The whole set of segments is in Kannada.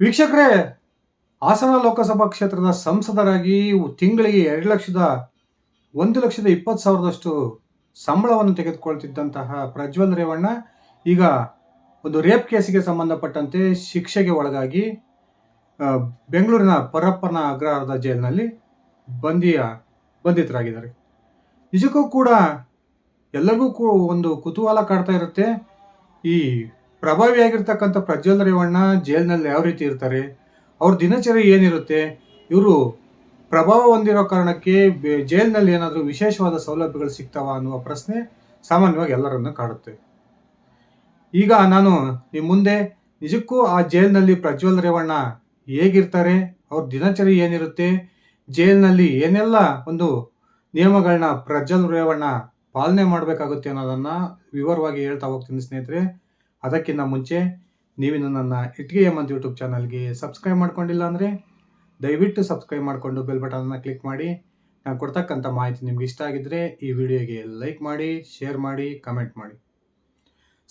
ವೀಕ್ಷಕರೇ, ಹಾಸನ ಲೋಕಸಭಾ ಕ್ಷೇತ್ರದ ಸಂಸದರಾಗಿ ತಿಂಗಳಿಗೆ ಎರಡು ಲಕ್ಷದ ಒಂದು ಲಕ್ಷದ ಇಪ್ಪತ್ತು ಸಾವಿರದಷ್ಟು ಸಂಬಳವನ್ನು ತೆಗೆದುಕೊಳ್ತಿದ್ದಂತಹ ಪ್ರಜ್ವಲ್ ರೇವಣ್ಣ, ಈಗ ಒಂದು ರೇಪ್ ಕೇಸಿಗೆ ಸಂಬಂಧಪಟ್ಟಂತೆ ಶಿಕ್ಷೆಗೆ ಒಳಗಾಗಿ ಬೆಂಗಳೂರಿನ ಪರಪ್ಪನ ಅಗ್ರಹಾರದ ಜೈಲಿನಲ್ಲಿ ಬಂದಿಯ, ಬಂಧಿತರಾಗಿದ್ದಾರೆ. ನಿಜಕ್ಕೂ ಕೂಡ ಎಲ್ಲರಿಗೂ ಒಂದು ಕುತೂಹಲ ಕಾಡ್ತಾ ಇರುತ್ತೆ ಈ ಪ್ರಭಾವಿಯಾಗಿರ್ತಕ್ಕಂಥ ಪ್ರಜ್ವಲ್ ರೇವಣ್ಣ ಜೈಲ್ನಲ್ಲಿ ಯಾವ ರೀತಿ ಇರ್ತಾರೆ? ಅವ್ರ ದಿನಚರಿ ಏನಿರುತ್ತೆ? ಇವರು ಪ್ರಭಾವ ಹೊಂದಿರೋ ಕಾರಣಕ್ಕೆ ಜೈಲ್ನಲ್ಲಿ ಏನಾದರೂ ವಿಶೇಷವಾದ ಸೌಲಭ್ಯಗಳು ಸಿಗ್ತಾವ ಅನ್ನುವ ಪ್ರಶ್ನೆ ಸಾಮಾನ್ಯವಾಗಿ ಎಲ್ಲರನ್ನು ಕಾಡುತ್ತೆ. ಈಗ ನಾನು ನಿಮ್ಮ ಮುಂದೆ ನಿಜಕ್ಕೂ ಆ ಜೈಲ್ನಲ್ಲಿ ಪ್ರಜ್ವಲ್ ರೇವಣ್ಣ ಹೇಗಿರ್ತಾರೆ? ಅವ್ರ ದಿನಚರಿ ಏನಿರುತ್ತೆ? ಜೈಲ್ನಲ್ಲಿ ಏನೆಲ್ಲ ಒಂದು ನಿಯಮಗಳನ್ನ ಪ್ರಜ್ವಲ್ ರೇವಣ್ಣ ಪಾಲನೆ ಮಾಡಬೇಕಾಗುತ್ತೆ ಅನ್ನೋದನ್ನು ವಿವರವಾಗಿ ಹೇಳ್ತಾ ಹೋಗ್ತೀನಿ ಸ್ನೇಹಿತರೆ. ಅದಕ್ಕಿಂತ ಮುಂಚೆ ನೀವಿನ್ನು ನನ್ನ ಇಟ್ಗೆ ಎಂ ಯೂಟ್ಯೂಬ್ ಚಾನಲ್ಗೆ ಸಬ್ಸ್ಕ್ರೈಬ್ ಮಾಡ್ಕೊಂಡಿಲ್ಲ ಅಂದರೆ ದಯವಿಟ್ಟು ಸಬ್ಸ್ಕ್ರೈಬ್ ಮಾಡಿಕೊಂಡು ಬೆಲ್ ಬಟನನ್ನು ಕ್ಲಿಕ್ ಮಾಡಿ. ನಾನು ಕೊಡ್ತಕ್ಕಂಥ ಮಾಹಿತಿ ನಿಮ್ಗೆ ಇಷ್ಟ ಆಗಿದ್ದರೆ ಈ ವಿಡಿಯೋಗೆ ಲೈಕ್ ಮಾಡಿ ಶೇರ್ ಮಾಡಿ ಕಮೆಂಟ್ ಮಾಡಿ.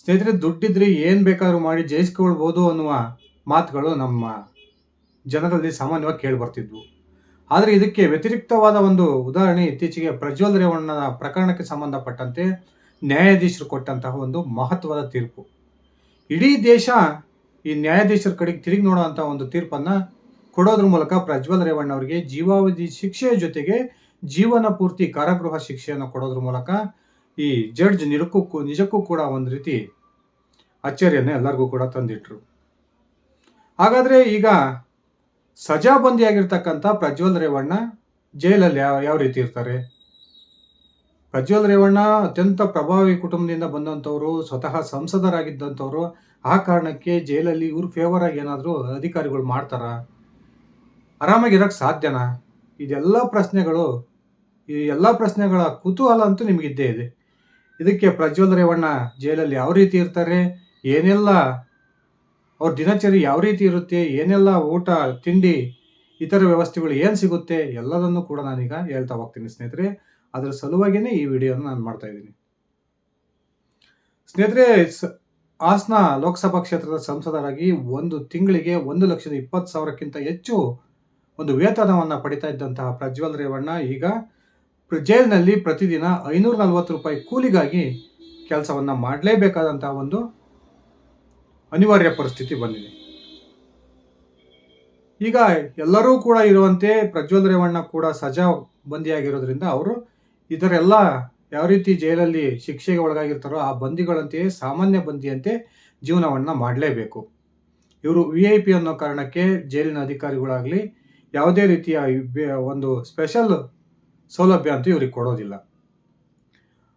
ಸ್ನೇಹಿತರೆ, ದುಡ್ಡಿದ್ರೆ ಏನು ಬೇಕಾದರೂ ಮಾಡಿ ಜಯಿಸ್ಕೊಳ್ಬೋದು ಅನ್ನುವ ಮಾತುಗಳು ನಮ್ಮ ಜನರಲ್ಲಿ ಸಾಮಾನ್ಯವಾಗಿ ಕೇಳಿಬರ್ತಿದ್ವು ಆದರೆ ಇದಕ್ಕೆ ವ್ಯತಿರಿಕ್ತವಾದ ಒಂದು ಉದಾಹರಣೆ ಇತ್ತೀಚೆಗೆ ಪ್ರಜ್ವಲ್ ರೇವಣ್ಣನ ಪ್ರಕರಣಕ್ಕೆ ಸಂಬಂಧಪಟ್ಟಂತೆ ನ್ಯಾಯಾಧೀಶರು ಕೊಟ್ಟಂತಹ ಒಂದು ಮಹತ್ವದ ತೀರ್ಪು. ಇಡೀ ದೇಶ ಈ ನ್ಯಾಯಾಧೀಶರ ಕಡೆಗೆ ತಿರುಗಿ ನೋಡುವಂಥ ಒಂದು ತೀರ್ಪನ್ನು ಕೊಡೋದ್ರ ಮೂಲಕ ಪ್ರಜ್ವಲ್ ರೇವಣ್ಣ ಅವರಿಗೆ ಜೀವಾವಧಿ ಶಿಕ್ಷೆಯ ಜೊತೆಗೆ ಜೀವನ ಪೂರ್ತಿ ಕಾರಾಗೃಹ ಶಿಕ್ಷೆಯನ್ನು ಕೊಡೋದ್ರ ಮೂಲಕ ಈ ಜಡ್ಜ್ ನಿರಕ್ಕೂ ನಿಜಕ್ಕೂ ಕೂಡ ಒಂದು ರೀತಿ ಅಚ್ಚರಿಯನ್ನು ಎಲ್ಲರಿಗೂ ಕೂಡ ತಂದಿಟ್ರು. ಹಾಗಾದರೆ ಈಗ ಸಜಾಬಂದಿಯಾಗಿರ್ತಕ್ಕಂಥ ಪ್ರಜ್ವಲ್ ರೇವಣ್ಣ ಜೈಲಲ್ಲಿ ಯಾವ ಯಾವ ರೀತಿ ಇರ್ತಾರೆ? ಪ್ರಜ್ವಲ್ ರೇವಣ್ಣ ಅತ್ಯಂತ ಪ್ರಭಾವಿ ಕುಟುಂಬದಿಂದ ಬಂದಂಥವರು, ಸ್ವತಃ ಸಂಸದರಾಗಿದ್ದಂಥವರು. ಆ ಕಾರಣಕ್ಕೆ ಜೈಲಲ್ಲಿ ಇವ್ರ ಫೇವರ್ ಆಗಿ ಏನಾದರೂ ಅಧಿಕಾರಿಗಳು ಮಾಡ್ತಾರ? ಆರಾಮಾಗಿರೋಕ್ಕೆ ಸಾಧ್ಯನಾ? ಇದೆಲ್ಲ ಪ್ರಶ್ನೆಗಳು, ಈ ಎಲ್ಲ ಪ್ರಶ್ನೆಗಳ ಕುತೂಹಲ ಅಂತೂ ನಿಮಗಿದ್ದೇ ಇದೆ. ಇದಕ್ಕೆ ಪ್ರಜ್ವಲ್ ರೇವಣ್ಣ ಜೈಲಲ್ಲಿ ಯಾವ ರೀತಿ ಇರ್ತಾರೆ? ಏನೆಲ್ಲ ಅವ್ರ ದಿನಚರಿ ಯಾವ ರೀತಿ ಇರುತ್ತೆ? ಏನೆಲ್ಲ ಊಟ, ತಿಂಡಿ, ಇತರ ವ್ಯವಸ್ಥೆಗಳು ಏನು ಸಿಗುತ್ತೆ? ಎಲ್ಲದನ್ನು ಕೂಡ ನಾನೀಗ ಹೇಳ್ತಾ ಹೋಗ್ತೀನಿ ಸ್ನೇಹಿತರೆ. ಅದರ ಸಲುವಾಗಿಯೇ ಈ ವಿಡಿಯೋನ ನಾನು ಮಾಡ್ತಾ ಇದ್ದೀನಿ. ಸ್ನೇಹಿತರೆ ಹಾಸನ ಲೋಕಸಭಾ ಕ್ಷೇತ್ರದ ಸಂಸದರಾಗಿ ಒಂದು ತಿಂಗಳಿಗೆ ಒಂದು ಲಕ್ಷದ ಇಪ್ಪತ್ತು ಸಾವಿರಕ್ಕಿಂತ ಹೆಚ್ಚು ಒಂದು ವೇತನವನ್ನು ಪಡಿತಾ ಇದ್ದಂತಹ ಪ್ರಜ್ವಲ್ ರೇವಣ್ಣ ಈಗ ಜೈಲಿನಲ್ಲಿ ಪ್ರತಿದಿನ ಐನೂರ ನಲ್ವತ್ತು ರೂಪಾಯಿ ಕೂಲಿಗಾಗಿ ಕೆಲಸವನ್ನು ಮಾಡಲೇಬೇಕಾದಂತಹ ಒಂದು ಅನಿವಾರ್ಯ ಪರಿಸ್ಥಿತಿ ಬಂದಿದೆ. ಈಗ ಎಲ್ಲರೂ ಕೂಡ ಇರುವಂತೆ ಪ್ರಜ್ವಲ್ ರೇವಣ್ಣ ಕೂಡ ಸಜಾ ಬಂದಿಯಾಗಿರೋದ್ರಿಂದ ಅವರು ಇದರೆಲ್ಲ ಯಾವ ರೀತಿ ಜೈಲಲ್ಲಿ ಶಿಕ್ಷೆಗೆ ಒಳಗಾಗಿರ್ತಾರೋ ಆ ಬಂದಿಗಳಂತೆಯೇ ಸಾಮಾನ್ಯ ಬಂದಿಯಂತೆ ಜೀವನವನ್ನು ಮಾಡಲೇಬೇಕು. ಇವರು ವಿ ಐ ಪಿ ಅನ್ನೋ ಕಾರಣಕ್ಕೆ ಜೈಲಿನ ಅಧಿಕಾರಿಗಳಾಗಲಿ ಯಾವುದೇ ರೀತಿಯ ಒಂದು ಸ್ಪೆಷಲ್ ಸೌಲಭ್ಯ ಅಂತೂ ಇವ್ರಿಗೆ ಕೊಡೋದಿಲ್ಲ.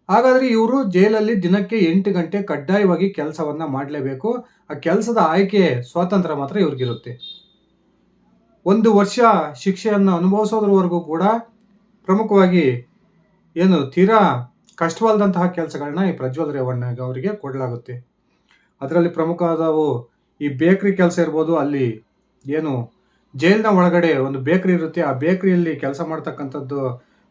ಹಾಗಾದರೆ ಇವರು ಜೈಲಲ್ಲಿ ದಿನಕ್ಕೆ ಎಂಟು ಗಂಟೆ ಕಡ್ಡಾಯವಾಗಿ ಕೆಲಸವನ್ನು ಮಾಡಲೇಬೇಕು. ಆ ಕೆಲಸದ ಆಯ್ಕೆ ಸ್ವಾತಂತ್ರ್ಯ ಮಾತ್ರ ಇವ್ರಿಗಿರುತ್ತೆ. ಒಂದು ವರ್ಷ ಶಿಕ್ಷೆಯನ್ನು ಅನುಭವಿಸೋದ್ರವರೆಗೂ ಕೂಡ ಪ್ರಮುಖವಾಗಿ ಏನು ತೀರಾ ಕಷ್ಟವಾದಂತಹ ಕೆಲಸಗಳನ್ನ ಈ ಪ್ರಜ್ವಲ್ ರೇವಣ್ಣ ಅವರಿಗೆ ಕೊಡಲಾಗುತ್ತೆ. ಅದರಲ್ಲಿ ಪ್ರಮುಖವಾದವು ಈ ಬೇಕ್ರಿ ಕೆಲಸ ಇರ್ಬೋದು, ಅಲ್ಲಿ ಏನು ಜೈಲಿನ ಒಳಗಡೆ ಒಂದು ಬೇಕ್ರಿ ಇರುತ್ತೆ, ಆ ಬೇಕ್ರಿಯಲ್ಲಿ ಕೆಲಸ ಮಾಡ್ತಕ್ಕಂಥದ್ದು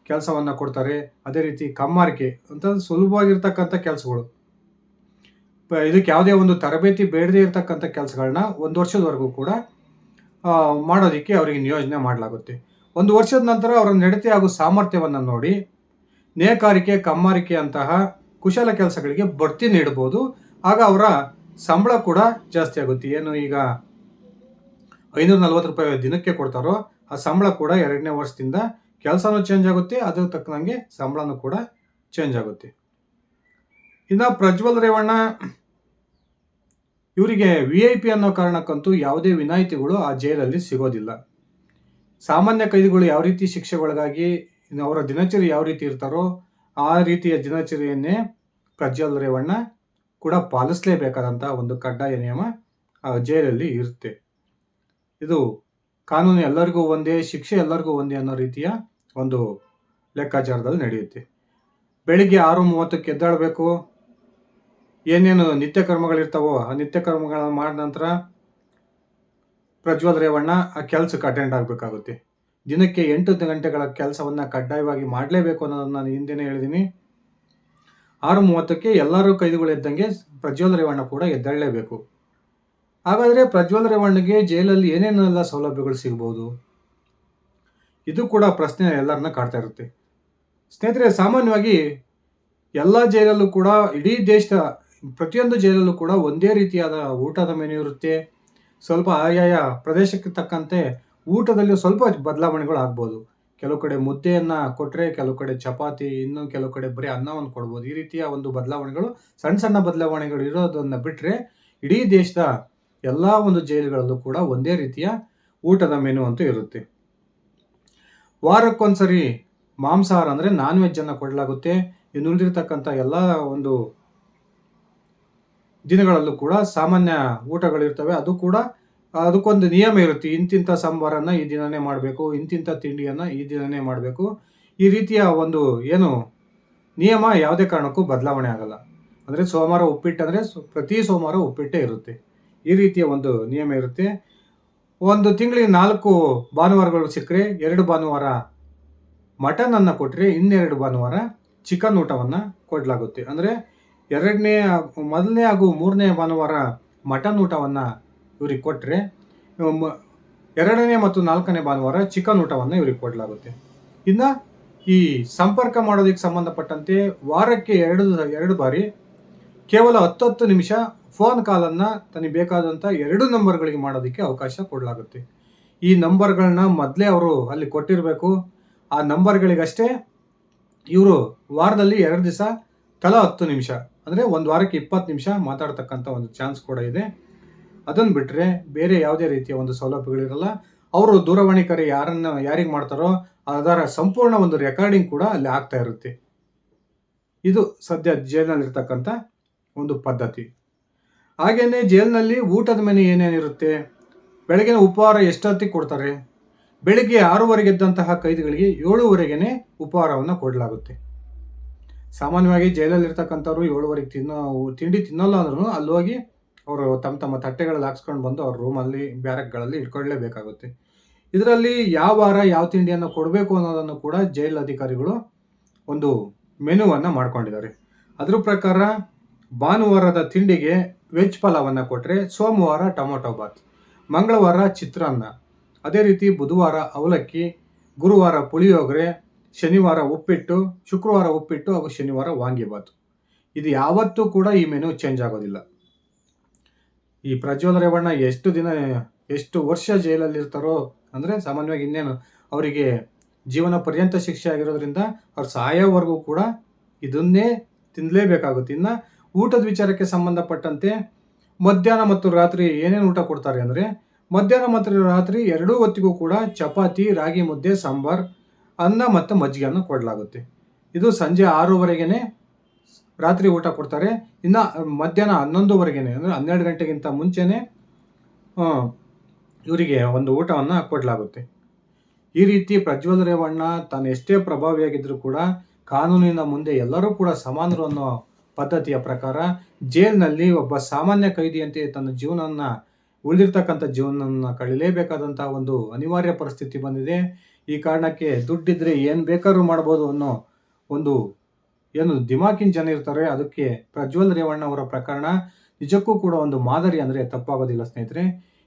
ಕೆಲಸವನ್ನು ಕೊಡ್ತಾರೆ. ಅದೇ ರೀತಿ ಕಮ್ಮಾರಿಕೆ ಅಂತ ಸುಲಭವಾಗಿರ್ತಕ್ಕಂಥ ಕೆಲಸಗಳು. ಇದಕ್ಕೆ ಯಾವುದೇ ಒಂದು ತರಬೇತಿ ಬೇಡದೇ ಇರತಕ್ಕಂಥ ಕೆಲಸಗಳನ್ನ ಒಂದು ವರ್ಷದವರೆಗೂ ಕೂಡ ಮಾಡೋದಕ್ಕೆ ಅವರಿಗೆ ನಿಯೋಜನೆ ಮಾಡಲಾಗುತ್ತೆ. ಒಂದು ವರ್ಷದ ನಂತರ ಅವರ ನಡತೆ ಹಾಗೂ ಸಾಮರ್ಥ್ಯವನ್ನು ನೋಡಿ ನೇಕಾರಿಕೆ, ಕಮ್ಮಾರಿಕೆ ಅಂತಹ ಕುಶಲ ಕೆಲಸಗಳಿಗೆ ಬಡ್ತಿ ನೀಡಬಹುದು ಆಗ ಅವರ ಸಂಬಳ ಕೂಡ ಜಾಸ್ತಿ ಆಗುತ್ತೆ. ಏನು ಈಗ ಐನೂರ ನಲ್ವತ್ತು ರೂಪಾಯಿ ದಿನಕ್ಕೆ ಕೊಡ್ತಾರೋ, ಆ ಸಂಬಳ ಕೂಡ ಎರಡನೇ ವರ್ಷದಿಂದ ಕೆಲಸನೂ ಚೇಂಜ್ ಆಗುತ್ತೆ, ಅದ್ರ ತಕ್ಕನಂಗೆ ಸಂಬಳನೂ ಕೂಡ ಚೇಂಜ್ ಆಗುತ್ತೆ. ಇನ್ನು ಪ್ರಜ್ವಲ್ ರೇವಣ್ಣ, ಇವರಿಗೆ ವಿ ಐ ಪಿ ಅನ್ನೋ ಕಾರಣಕ್ಕಂತೂ ಯಾವುದೇ ವಿನಾಯಿತಿಗಳು ಆ ಜೈಲಲ್ಲಿ ಸಿಗೋದಿಲ್ಲ. ಸಾಮಾನ್ಯ ಕೈದಿಗಳು ಯಾವ ರೀತಿ ಶಿಕ್ಷೆಗೊಳಗಾಗಿ ಅವರ ದಿನಚರಿ ಯಾವ ರೀತಿ ಇರ್ತಾರೋ ಆ ರೀತಿಯ ದಿನಚರಿಯನ್ನೇ ಪ್ರಜ್ವಲ್ ರೇವಣ್ಣ ಕೂಡ ಪಾಲಿಸಲೇಬೇಕಾದಂಥ ಒಂದು ಕಡ್ಡಾಯ ನಿಯಮ, ಆ, ಜೈಲಲ್ಲಿ ಇರುತ್ತೆ. ಇದು ಕಾನೂನು ಎಲ್ಲರಿಗೂ ಒಂದೇ, ಶಿಕ್ಷೆ ಎಲ್ಲರಿಗೂ ಒಂದೇ ಅನ್ನೋ ರೀತಿಯ ಒಂದು ಲೆಕ್ಕಾಚಾರದಲ್ಲಿ ನಡೆಯುತ್ತೆ. ಬೆಳಿಗ್ಗೆ ಆರು ಮೂವತ್ತಕ್ಕೆ ಎದ್ದಾಡಬೇಕು ಏನೇನು ನಿತ್ಯ ಕರ್ಮಗಳಿರ್ತಾವೋ ಆ ನಿತ್ಯ ಕರ್ಮಗಳನ್ನು ಮಾಡಿದ ನಂತರ ಪ್ರಜ್ವಲ್ ರೇವಣ್ಣ ಆ ಕೆಲಸಕ್ಕೆ ಅಟೆಂಡ್ ಆಗಬೇಕಾಗುತ್ತೆ. ದಿನಕ್ಕೆ ಎಂಟು ಗಂಟೆಗಳ ಕೆಲಸವನ್ನು ಕಡ್ಡಾಯವಾಗಿ ಮಾಡಲೇಬೇಕು ಅನ್ನೋದನ್ನು ನಾನು ಹಿಂದೆನೇ ಹೇಳಿದ್ದೀನಿ ಆರು ಮೂವತ್ತಕ್ಕೆ ಎಲ್ಲರೂ ಕೈದಿಗಳು ಎದ್ದಂಗೆ ಪ್ರಜ್ವಲ್ ರೇವಣ್ಣ ಕೂಡ ಎದ್ದೇಳಲೇಬೇಕು. ಹಾಗಾದರೆ ಪ್ರಜ್ವಲ್ ರೇವಣ್ಣಗೆ ಜೈಲಲ್ಲಿ ಏನೇನೆಲ್ಲ ಸೌಲಭ್ಯಗಳು ಸಿಗ್ಬೋದು? ಇದು ಕೂಡ ಪ್ರಶ್ನೆ ಎಲ್ಲರನ್ನ ಕಾಡ್ತಾ ಇರುತ್ತೆ. ಸ್ನೇಹಿತರೆ, ಸಾಮಾನ್ಯವಾಗಿ ಎಲ್ಲ ಜೈಲಲ್ಲೂ ಕೂಡ, ಇಡೀ ದೇಶದ ಪ್ರತಿಯೊಂದು ಜೈಲಲ್ಲೂ ಕೂಡ ಒಂದೇ ರೀತಿಯಾದ ಊಟದ ಮೆನು ಇರುತ್ತೆ. ಸ್ವಲ್ಪ ಆಯಾಯ ಪ್ರದೇಶಕ್ಕೆ ತಕ್ಕಂತೆ ಊಟದಲ್ಲಿ ಸ್ವಲ್ಪ ಬದಲಾವಣೆಗಳು ಆಗ್ಬೋದು. ಕೆಲವು ಕಡೆ ಮುದ್ದೆಯನ್ನು ಕೊಟ್ಟರೆ ಕೆಲವು ಕಡೆ ಚಪಾತಿ, ಇನ್ನು ಕೆಲವು ಕಡೆ ಬರೀ ಅನ್ನವನ್ನು ಕೊಡ್ಬೋದು. ಈ ರೀತಿಯ ಒಂದು ಬದಲಾವಣೆಗಳು, ಸಣ್ಣ ಸಣ್ಣ ಬದಲಾವಣೆಗಳು ಇರೋದನ್ನು ಬಿಟ್ಟರೆ ಇಡೀ ದೇಶದ ಎಲ್ಲ ಒಂದು ಜೈಲುಗಳಲ್ಲೂ ಕೂಡ ಒಂದೇ ರೀತಿಯ ಊಟದ ಮೆನು ಅಂತೂ ಇರುತ್ತೆ. ವಾರಕ್ಕೊಂದ್ಸರಿ ಮಾಂಸಾಹಾರ ಅಂದರೆ ನಾನ್ ವೆಜ್ಜನ್ನು ಕೊಡಲಾಗುತ್ತೆ. ಇನ್ನು ಉಳಿದಿರ್ತಕ್ಕಂಥ ಎಲ್ಲ ಒಂದು ದಿನಗಳಲ್ಲೂ ಕೂಡ ಸಾಮಾನ್ಯ ಊಟಗಳಿರ್ತವೆ. ಅದು ಕೂಡ ಅದಕ್ಕೊಂದು ನಿಯಮ ಇರುತ್ತೆ. ಇಂತಿಂಥ ಸಾಂಬಾರನ್ನ ಈ ದಿನನೇ ಮಾಡಬೇಕು ಇಂತಿಂಥ ತಿಂಡಿಯನ್ನು ಈ ದಿನನೇ ಮಾಡಬೇಕು. ಈ ರೀತಿಯ ಒಂದು ಏನು ನಿಯಮ ಯಾವುದೇ ಕಾರಣಕ್ಕೂ ಬದಲಾವಣೆ ಆಗಲ್ಲ. ಅಂದರೆ ಸೋಮವಾರ ಉಪ್ಪಿಟ್ಟು ಅಂದರೆ ಪ್ರತಿ ಸೋಮವಾರ ಉಪ್ಪಿಟ್ಟೇ ಇರುತ್ತೆ. ಈ ರೀತಿಯ ಒಂದು ನಿಯಮ ಇರುತ್ತೆ. ಒಂದು ತಿಂಗಳಿಗೆ ನಾಲ್ಕು ಭಾನುವಾರಗಳು ಸಿಕ್ಕರೆ ಎರಡು ಭಾನುವಾರ ಮಟನನ್ನು ಕೊಟ್ಟರೆ ಇನ್ನೆರಡು ಭಾನುವಾರ ಚಿಕನ್ ಊಟವನ್ನು ಕೊಡಲಾಗುತ್ತೆ. ಅಂದರೆ ಎರಡನೇ, ಮೊದಲನೇ ಹಾಗೂ ಮೂರನೇ ಭಾನುವಾರ ಮಟನ್ ಊಟವನ್ನು ಇವ್ರಿಗೆ ಕೊಟ್ಟರೆ ಎರಡನೇ ಮತ್ತು ನಾಲ್ಕನೇ ಭಾನುವಾರ ಚಿಕನ್ ಊಟವನ್ನು ಇವ್ರಿಗೆ ಕೊಡಲಾಗುತ್ತೆ. ಇನ್ನು ಈ ಸಂಪರ್ಕ ಮಾಡೋದಕ್ಕೆ ಸಂಬಂಧಪಟ್ಟಂತೆ ವಾರಕ್ಕೆ ಎರಡು ಎರಡು ಬಾರಿ ಕೇವಲ ಹತ್ತತ್ತು ನಿಮಿಷ ಫೋನ್ ಕಾಲನ್ನು ತನಗೆ ಬೇಕಾದಂಥ ಎರಡು ನಂಬರ್ಗಳಿಗೆ ಮಾಡೋದಕ್ಕೆ ಅವಕಾಶ ಕೊಡಲಾಗುತ್ತೆ. ಈ ನಂಬರ್ಗಳನ್ನ ಮೊದಲೇ ಅವರು ಅಲ್ಲಿ ಕೊಟ್ಟಿರಬೇಕು. ಆ ನಂಬರ್ಗಳಿಗಷ್ಟೇ ಇವರು ವಾರದಲ್ಲಿ ಎರಡು ದಿವಸ ತಲಾ ಹತ್ತು ನಿಮಿಷ, ಅಂದರೆ ಒಂದು ವಾರಕ್ಕೆ ಇಪ್ಪತ್ತು ನಿಮಿಷ ಮಾತಾಡ್ತಕ್ಕಂಥ ಒಂದು ಚಾನ್ಸ್ ಕೂಡ ಇದೆ. ಅದನ್ನು ಬಿಟ್ಟರೆ ಬೇರೆ ಯಾವುದೇ ರೀತಿಯ ಒಂದು ಸೌಲಭ್ಯಗಳಿರಲ್ಲ ಅವರು ದೂರವಾಣಿ ಕರೆ ಯಾರನ್ನು, ಯಾರಿಗೆ ಮಾಡ್ತಾರೋ ಅದರ ಸಂಪೂರ್ಣ ಒಂದು ರೆಕಾರ್ಡಿಂಗ್ ಕೂಡ ಅಲ್ಲಿ ಆಗ್ತಾ ಇರುತ್ತೆ. ಇದು ಸದ್ಯ ಜೈಲಿನಲ್ಲಿರ್ತಕ್ಕಂಥ ಒಂದು ಪದ್ಧತಿ. ಹಾಗೆಯೇ ಜೈಲಿನಲ್ಲಿ ಊಟದ ಮೆನು ಏನೇನಿರುತ್ತೆ? ಬೆಳಗಿನ ಉಪಹಾರ ಎಷ್ಟೊತ್ತಿಗೆ ಕೊಡ್ತಾರೆ? ಬೆಳಿಗ್ಗೆ ಆರೂವರೆಗೆ ಇದ್ದಂತಹ ಕೈದಿಗಳಿಗೆ ಏಳುವರೆಗೇ ಉಪಹಾರವನ್ನು ಕೊಡಲಾಗುತ್ತೆ. ಸಾಮಾನ್ಯವಾಗಿ ಜೈಲಲ್ಲಿರ್ತಕ್ಕಂಥವ್ರು ಏಳುವರೆಗೆ ತಿನ್ನೋ, ತಿಂಡಿ ತಿನ್ನಲ್ಲ ಅಂದ್ರೂ ಅಲ್ಲಿ ಹೋಗಿ ಅವರು ತಮ್ಮ ತಮ್ಮ ತಟ್ಟೆಗಳಲ್ಲಿ ಹಾಕ್ಸ್ಕೊಂಡು ಬಂದು ಅವ್ರ ರೂಮಲ್ಲಿ ಬ್ಯಾರಕ್ಗಳಲ್ಲಿ ಇಟ್ಕೊಳ್ಳೇಬೇಕಾಗುತ್ತೆ. ಇದರಲ್ಲಿ ಯಾವ ವಾರ ಯಾವ ತಿಂಡಿಯನ್ನು ಕೊಡಬೇಕು ಅನ್ನೋದನ್ನು ಕೂಡ ಜೈಲ್ ಅಧಿಕಾರಿಗಳು ಒಂದು ಮೆನುವನ್ನು ಮಾಡ್ಕೊಂಡಿದ್ದಾರೆ. ಅದ್ರ ಪ್ರಕಾರ ಭಾನುವಾರದ ತಿಂಡಿಗೆ ವೆಜ್ ಪಲಾವನ್ನು ಕೊಟ್ಟರೆ ಸೋಮವಾರ ಟೊಮೊಟೊ ಬಾತ್, ಮಂಗಳವಾರ ಚಿತ್ರಾನ್ನ, ಅದೇ ರೀತಿ ಬುಧವಾರ ಅವಲಕ್ಕಿ, ಗುರುವಾರ ಪುಳಿಯೋಗರೆ, ಶನಿವಾರ ಉಪ್ಪಿಟ್ಟು, ಶುಕ್ರವಾರ ಉಪ್ಪಿಟ್ಟು ಹಾಗೂ ಶನಿವಾರ ವಾಂಗಿಬಾತು. ಇದು ಯಾವತ್ತೂ ಕೂಡ ಈ ಮೆನು ಚೇಂಜ್ ಆಗೋದಿಲ್ಲ. ಈ ಪ್ರಜ್ವಲ್ ರೇವಣ್ಣ ಎಷ್ಟು ದಿನ, ಎಷ್ಟು ವರ್ಷ ಜೈಲಲ್ಲಿರ್ತಾರೋ ಅಂದರೆ ಸಾಮಾನ್ಯವಾಗಿ ಇನ್ನೇನು, ಅವರಿಗೆ ಜೀವನ ಪರ್ಯಂತ ಶಿಕ್ಷೆ ಆಗಿರೋದ್ರಿಂದ ಅವ್ರು ಸಾಯೋವರೆಗೂ ಕೂಡ ಇದನ್ನೇ ತಿನ್ನಲೇಬೇಕಾಗುತ್ತೆ ಇನ್ನು ಊಟದ ವಿಚಾರಕ್ಕೆ ಸಂಬಂಧಪಟ್ಟಂತೆ ಮಧ್ಯಾಹ್ನ ಮತ್ತು ರಾತ್ರಿ ಏನೇನು ಊಟ ಕೊಡ್ತಾರೆ ಅಂದರೆ, ಮಧ್ಯಾಹ್ನ ಮತ್ತು ರಾತ್ರಿ ಎರಡೂ ಹೊತ್ತಿಗೂ ಕೂಡ ಚಪಾತಿ, ರಾಗಿ ಮುದ್ದೆ, ಸಾಂಬಾರ್, ಅನ್ನ ಮತ್ತು ಮಜ್ಜಿಗೆಯನ್ನು ಕೊಡಲಾಗುತ್ತೆ. ಇದು ಸಂಜೆ ಆರೂವರೆಗೇ ರಾತ್ರಿ ಊಟ ಕೊಡ್ತಾರೆ. ಇನ್ನು ಮಧ್ಯಾಹ್ನ ಹನ್ನೊಂದುವರೆಗೆ ಅಂದರೆ ಹನ್ನೆರಡು ಗಂಟೆಗಿಂತ ಮುಂಚೆನೇ ಇವರಿಗೆ ಒಂದು ಊಟವನ್ನು ಕೊಡಲಾಗುತ್ತೆ. ಈ ರೀತಿ ಪ್ರಜ್ವಲ್ ರೇವಣ್ಣ ತಾನು ಎಷ್ಟೇ ಪ್ರಭಾವಿಯಾಗಿದ್ದರೂ ಕೂಡ ಕಾನೂನಿನ ಮುಂದೆ ಎಲ್ಲರೂ ಕೂಡ ಸಮಾನರು ಅನ್ನೋ ಪದ್ಧತಿಯ ಪ್ರಕಾರ ಜೈಲಿನಲ್ಲಿ ಒಬ್ಬ ಸಾಮಾನ್ಯ ಕೈದಿಯಂತೆ ತನ್ನ ಜೀವನವನ್ನು, ಉಳಿದಿರ್ತಕ್ಕಂಥ ಜೀವನವನ್ನು ಕಳೀಲೇಬೇಕಾದಂಥ ಒಂದು ಅನಿವಾರ್ಯ ಪರಿಸ್ಥಿತಿ ಬಂದಿದೆ. ಈ ಕಾರಣಕ್ಕೆ ದುಡ್ಡಿದ್ರೆ ಏನು ಬೇಕಾದ್ರೂ ಮಾಡ್ಬೋದು ಅನ್ನೋ ಒಂದು ಏನು ದಿಮಾಕಿನ ಜನ ಇರ್ತಾರೆ, ಅದಕ್ಕೆ ಪ್ರಜ್ವಲ್ ರೇವಣ್ಣ ಅವರ ಪ್ರಕರಣ ನಿಜಕ್ಕೂ ಕೂಡ ಒಂದು ಮಾದರಿ ಅಂದರೆ ತಪ್ಪಾಗೋದಿಲ್ಲ ಸ್ನೇಹಿತರೆ.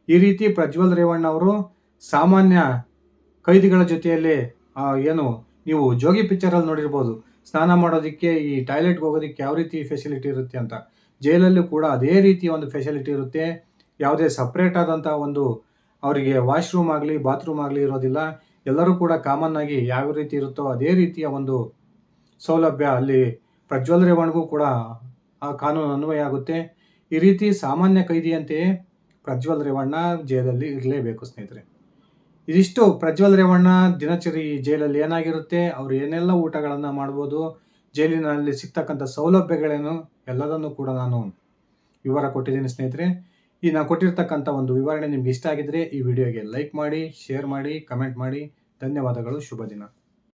ಈ ರೀತಿ ಪ್ರಜ್ವಲ್ ರೇವಣ್ಣ ಅವರು ಸಾಮಾನ್ಯ ಕೈದಿಗಳ ಜೊತೆಯಲ್ಲಿ ಏನು, ನೀವು ಜೋಗಿ ಪಿಕ್ಚರಲ್ಲಿ ನೋಡಿರ್ಬೋದು, ಸ್ನಾನ ಮಾಡೋದಕ್ಕೆ ಈ ಟಾಯ್ಲೆಟ್ಗೆ ಹೋಗೋದಕ್ಕೆ ಯಾವ ರೀತಿ ಫೆಸಿಲಿಟಿ ಇರುತ್ತೆ ಅಂತ. ಜೈಲಲ್ಲೂ ಕೂಡ ಅದೇ ರೀತಿಯ ಒಂದು ಫೆಸಿಲಿಟಿ ಇರುತ್ತೆ. ಯಾವುದೇ ಸಪ್ರೇಟ್ ಆದಂಥ ಒಂದು ಅವರಿಗೆ ವಾಶ್ರೂಮ್ ಆಗಲಿ ಬಾತ್ರೂಮ್ ಆಗಲಿ ಇರೋದಿಲ್ಲ. ಎಲ್ಲರೂ ಕೂಡ ಕಾಮನ್ ಆಗಿ ಯಾವ ರೀತಿ ಇರುತ್ತೋ ಅದೇ ರೀತಿಯ ಒಂದು ಸೌಲಭ್ಯ ಅಲ್ಲಿ ಪ್ರಜ್ವಲ್ ರೇವಣ್ಗೂ ಕೂಡ ಆ ಕಾನೂನು ಅನ್ವಯ ಆಗುತ್ತೆ. ಈ ರೀತಿ ಸಾಮಾನ್ಯ ಕೈದಿಯಂತೆಯೇ ಪ್ರಜ್ವಲ್ ರೇವಣ್ಣ ಜೈಲಲ್ಲಿ ಇರಲೇಬೇಕು ಸ್ನೇಹಿತರೆ. ಇದಿಷ್ಟು ಪ್ರಜ್ವಲ್ ರೇವಣ್ಣ ದಿನಚರಿ ಜೈಲಲ್ಲಿ ಏನಾಗಿರುತ್ತೆ, ಅವರು ಏನೆಲ್ಲ ಊಟಗಳನ್ನು ಮಾಡ್ಬೋದು, ಜೈಲಿನಲ್ಲಿ ಸಿಗ್ತಕ್ಕಂಥ ಸೌಲಭ್ಯಗಳೇನು, ಎಲ್ಲದನ್ನು ಕೂಡ ನಾನು ವಿವರ ಕೊಟ್ಟಿದ್ದೀನಿ ಸ್ನೇಹಿತರೆ. ಈ ನಾನು ಕೊಟ್ಟಿರ್ತಕ್ಕಂಥ ಒಂದು ವಿವರಣೆ ನಿಮ್ಗೆ ಇಷ್ಟ ಆಗಿದ್ರೆ ಈ ವಿಡಿಯೋಗೆ ಲೈಕ್ ಮಾಡಿ, ಶೇರ್ ಮಾಡಿ, ಕಮೆಂಟ್ ಮಾಡಿ. ಧನ್ಯವಾದಗಳು, ಶುಭ ದಿನ.